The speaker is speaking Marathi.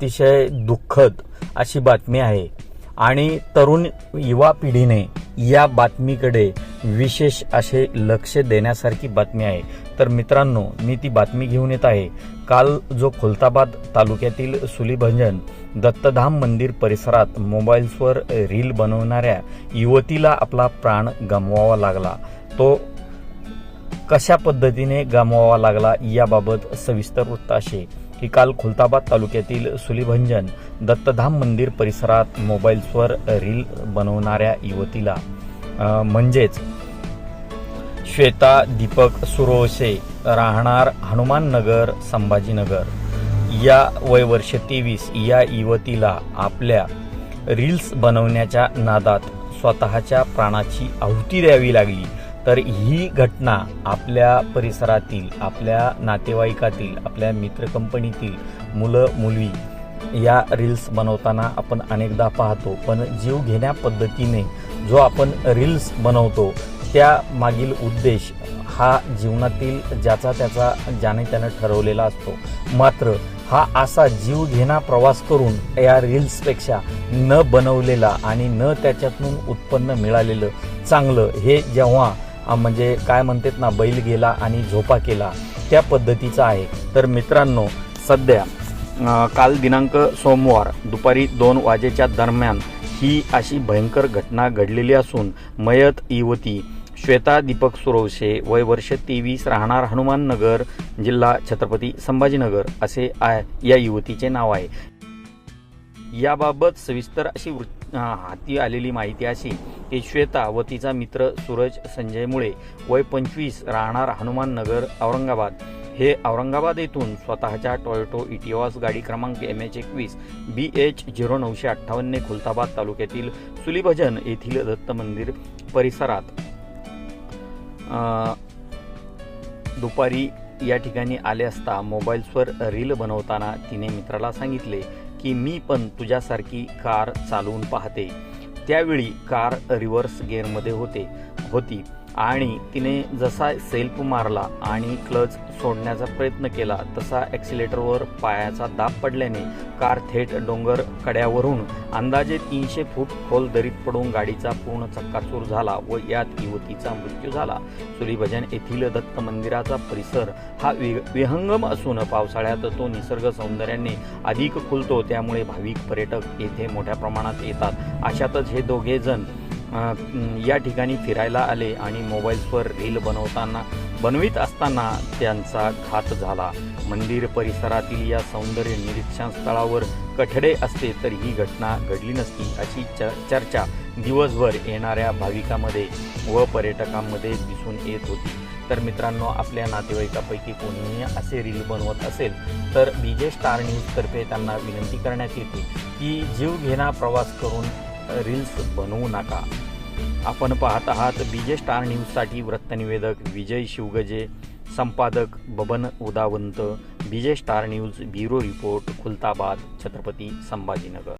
अतिशय दुःखद अशी बातमी आहे. आणि तरुण युवा पिढीने या बातमीकडे विशेष असे लक्ष देण्यासारखी बातमी आहे. तर मित्रांनो मी ती बातमी घेऊन येत आहे. काल जो खुलताबाद तालुक्यातील सुलीभंजन दत्तधाम मंदिर परिसरात मोबाईल्सवर रील बनवणाऱ्या युवतीला आपला प्राण गमवावा लागला. तो कशा पद्धतीने गमवावा लागला याबाबत सविस्तर वृत्त असे. ही काल खुलताबाद तालुक्यातील सुलीभंजन दत्तधाम मंदिर परिसरात मोबाईल्सवर रील बनवणाऱ्या युवतीला म्हणजेच श्वेता दीपक सुरोसे राहणार हनुमाननगर संभाजीनगर. या वय वर्ष तेवीस या युवतीला आपल्या रील्स बनवण्याच्या नादात स्वतःच्या प्राणाची आहुती द्यावी लागली. तर ही घटना आपल्या परिसरातील आपल्या नातेवाईकातील आपल्या मित्रकंपनीतील मुलं मुलवी या रील्स बनवताना आपण अनेकदा पाहतो. पण जीव घेण्या पद्धतीने जो आपण रील्स बनवतो त्या मागील उद्देश हा जीवनातील ज्याचा त्याचा ज्याने त्यानं ठरवलेला असतो. मात्र हा असा जीव घेणा प्रवास करून या रील्सपेक्षा न बनवलेला आणि न त्याच्यातून उत्पन्न मिळालेलं चांगलं हे जेव्हा म्हणजे काय म्हणतात ना बैल गेला आणि झोपा केला त्या पद्धतीचा आहे. तर मित्रांनो सध्या काल दिनांक सोमवार दुपारी दोन वाजेच्या दरम्यान ही अशी भयंकर घटना घडलेली असून मयत युवती श्वेता दीपक सुरवशे वय वर्ष तेवीस राहणार हनुमान नगर जिल्हा छत्रपती संभाजीनगर असे आय या युवतीचे नाव आहे. याबाबत सविस्तर अशी वृत्त- हाती आलेली माहिती अशी की श्वेता व तिचा मित्र सूरज संजय मुळे वय पंचवीस राहणार हनुमान नगर औरंगाबाद. हे औरंगाबाद येथून स्वतःच्या टॉयोटो इटिओस गाडी क्रमांक एम एच एकवीस बी एच झिरो नऊशे अठ्ठावन्न खुलताबाद तालुक्यातील सुलीभजन येथील दत्त मंदिर परिसरात दुपारी या ठिकाणी आले असता मोबाईल्सवर रील बनवताना तिने मित्राला सांगितले की मी पण तुझ्यासारखी कार चालवून पाहते. त्यावेळी कार रिव्हर्स गेअरमध्ये होते होती. आणि तिने जसा सेल्फ मारला आणि क्लच सोडण्याचा प्रयत्न केला तसा ॲक्सिलेटरवर पायाचा दाब पडल्याने कार थेट डोंगर कड्यावरून अंदाजे तीनशे फूट खोल दरीत पडून गाडीचा पूर्ण चक्काचूर झाला व यात युवतीचा मृत्यू झाला. सुलीभजन येथील दत्त मंदिराचा परिसर हा वि- विहंगम असून पावसाळ्यात तो निसर्ग सौंदर्याने अधिक खुलतो त्यामुळे भाविक पर्यटक येथे मोठ्या प्रमाणात येतात. अशातच हे दोघे जण या ठिकाणी फिरायला आले आणि मोबाईल्सवर रील बनवताना बनवित असताना त्यांचा घात झाला. मंदिर परिसरातील या सौंदर्य निरीक्षण स्थळावर कठडे असते तर ही घटना घडली नसती अशी च चर्चा दिवसभर येणाऱ्या भाविकांमध्ये व पर्यटकांमध्ये दिसून येत होती. तर मित्रांनो आपल्या नातेवाईकापैकी कोणीही असे रील बनवत असेल तर बी जे स्टार न्यूजतर्फे त्यांना विनंती करण्यात येते की जीवघेणा प्रवास करून रील्स बनवू नका. आपण पाहत आहात विजय स्टार न्यूजसाठी वृत्तनिवेदक विजय शिवगजे संपादक Baban Udavant Vijay star news bureau report Khultabad Chhatrapati Sambhajinagar.